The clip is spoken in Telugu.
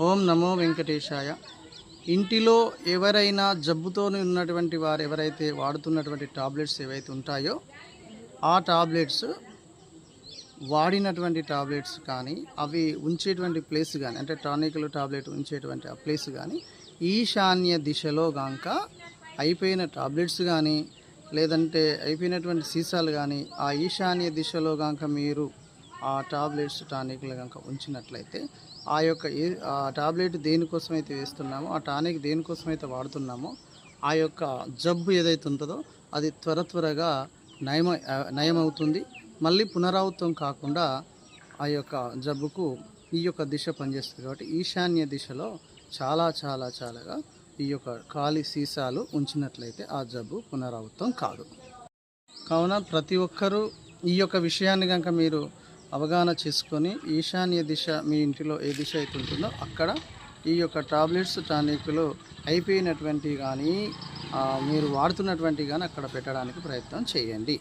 ఓం నమో వెంకటేశాయ. ఇంటిలో ఎవరైనా జబ్బుతో ఉన్నటువంటి వారు ఎవరైతే వాడుతున్నటువంటి టాబ్లెట్స్ ఏవైతే ఉంటాయో ఆ టాబ్లెట్స్ వాడినటువంటి టాబ్లెట్స్ కానీ అవి ఉంచేటువంటి ప్లేస్ కానీ అంటే టానిక్లు టాబ్లెట్ ఉంచేటువంటి ఆ ప్లేస్ కానీ ఈశాన్య దిశలో గాక అయిపోయిన టాబ్లెట్స్ కానీ లేదంటే అయిపోయినటువంటి సీసాలు కానీ ఆ ఈశాన్య దిశలో గాక మీరు టాబ్లెట్స్ టానిక్లు కనుక ఉంచినట్లయితే ఆ యొక్క ఏ ఆ టాబ్లెట్ దేనికోసం అయితే వేస్తున్నామో ఆ టానిక్ దేనికోసం అయితే వాడుతున్నామో ఆ యొక్క జబ్బు ఏదైతే ఉంటుందో అది త్వర త్వరగా నయం నయమవుతుంది. మళ్ళీ పునరావృతం కాకుండా ఆ యొక్క జబ్బుకు ఈ యొక్క దిశ పనిచేస్తుంది కాబట్టి ఈశాన్య దిశలో చాలా చాలా చాలాగా ఈ యొక్క ఖాళీ సీసాలు ఉంచినట్లయితే ఆ జబ్బు పునరావృతం కాదు. కావున ప్రతి ఒక్కరూ ఈ యొక్క విషయాన్ని కనుక మీరు అవగాహన చేసుకొని ఈశాన్య దిశ మీ ఇంటిలో ఏ దిశ అయితే ఉంటుందో అక్కడ ఈ యొక్క టాబ్లెట్స్ టానిక్లు అయిపోయినటువంటి కానీ మీరు వాడుతున్నటువంటి కానీ అక్కడ పెట్టడానికి ప్రయత్నం చేయండి.